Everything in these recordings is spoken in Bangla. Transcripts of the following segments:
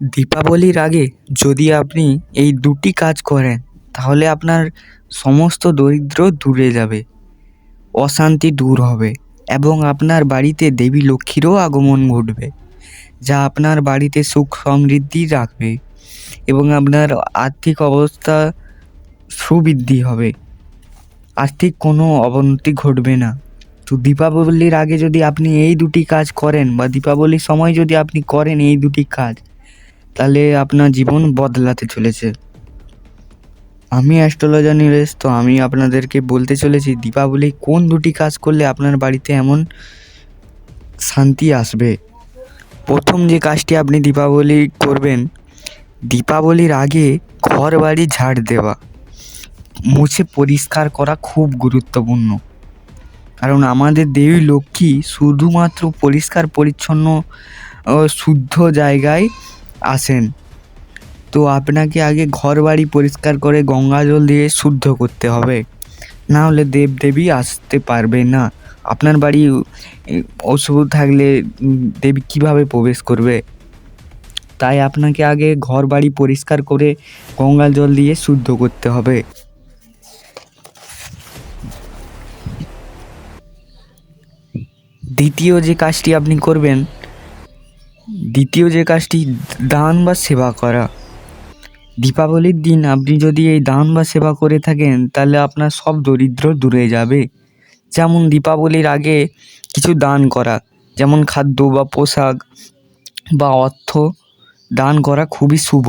দীপাবলির আগে যদি আপনি এই দুটি কাজ করেন, তাহলে আপনার সমস্ত দরিদ্র দূরে যাবে, অশান্তি দূর হবে এবং আপনার বাড়িতে দেবী লক্ষ্মীরও আগমন ঘটবে, যা আপনার বাড়িতে সুখ সমৃদ্ধি রাখবে এবং আপনার আর্থিক অবস্থা সুবৃদ্ধি হবে। আর্থিক কোনো অবনতি ঘটবে না। তো দীপাবলির আগে যদি আপনি এই দুটি কাজ করেন বা দীপাবলির সময় যদি আপনি করেন এই দুটি কাজ তাহলে আপনার জীবন বদলাতে চলেছে। আমি অ্যাস্ট্রোলজার নীলেশ তো আমি আপনাদেরকে বলতে চলেছি, দীপাবলি কোন দুটি কাজ করলে আপনার বাড়িতে এমন শান্তি আসবে? প্রথম যে কাজটি আপনি দীপাবলি করবেন, দীপাবলির আগে ঘর বাড়ি ঝাড় দেওয়া, মুছে পরিষ্কার করা খুব গুরুত্বপূর্ণ। কারণ আমাদের দেবী লক্ষ্মী শুধুমাত্র পরিষ্কার, পরিচ্ছন্ন শুদ্ধ জায়গায় আসেন। তো আপনাকে আগে ঘর বাড়ি পরিষ্কার করে গঙ্গা জল দিয়ে শুদ্ধ করতে হবে। না হলে দেবদেবী আসতে পারবে না। আপনার বাড়ি অশুভ থাকলে দেবী কীভাবে প্রবেশ করবে? তাই আপনাকে আগে ঘর বাড়ি পরিষ্কার করে গঙ্গা জল দিয়ে শুদ্ধ করতে হবে। দ্বিতীয় যে কাজটি আপনি করবেন দ্বিতীয় যে কাজটি, দান বা সেবা করা। দীপাবলির দিন আপনি যদি এই দান বা সেবা করে থাকেন, তাহলে আপনার সব দরিদ্র দূরে যাবে। যেমন দীপাবলির আগে কিছু দান করা, যেমন খাদ্য বা পোশাক বা অর্থ দান করা খুবই শুভ।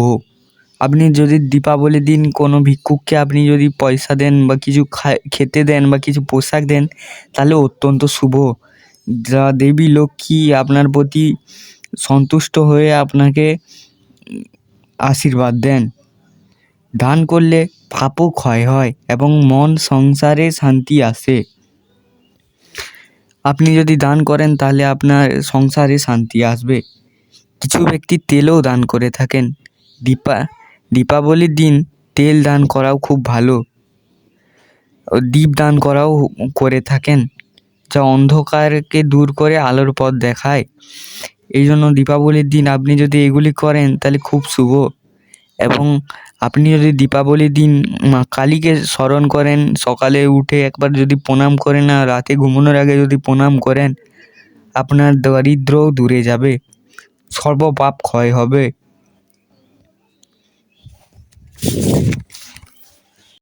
আপনি যদি দীপাবলির দিন কোনো ভিক্ষুককে আপনি যদি পয়সা দেন বা কিছু খেতে দেন বা কিছু পোশাক দেন, তাহলে অত্যন্ত শুভ। যা দেবী, লক্ষ্মী আপনার প্রতি সন্তুষ্ট হয়ে আপনাকে আশীর্বাদ দেন। দান করলে পাপও ক্ষয় হয় এবং মন সংসারে শান্তি আসে। আপনি যদি দান করেন তাহলে আপনার সংসারে শান্তি আসবে। কিছু ব্যক্তি তেলও দান করে থাকেন। দীপা, দীপাবলির দিন তেল দান করাও খুব ভালো। দীপ দান করাও করে থাকেন। যা অন্ধকারকে দূর করে আলোর পথ দেখায়। এই জন্য দীপাবলির দিন আপনি যদি এগুলি করেন, তাহলে খুব শুভ। এবং আপনি যদি দীপাবলির দিন মা কালীকে স্মরণ করেন, সকালে উঠে একবার যদি প্রণাম করেন আর রাতে ঘুমানোর আগে যদি প্রণাম করেন, আপনার দারিদ্রও দূরে যাবে, সর্বপাপ ক্ষয় হবে।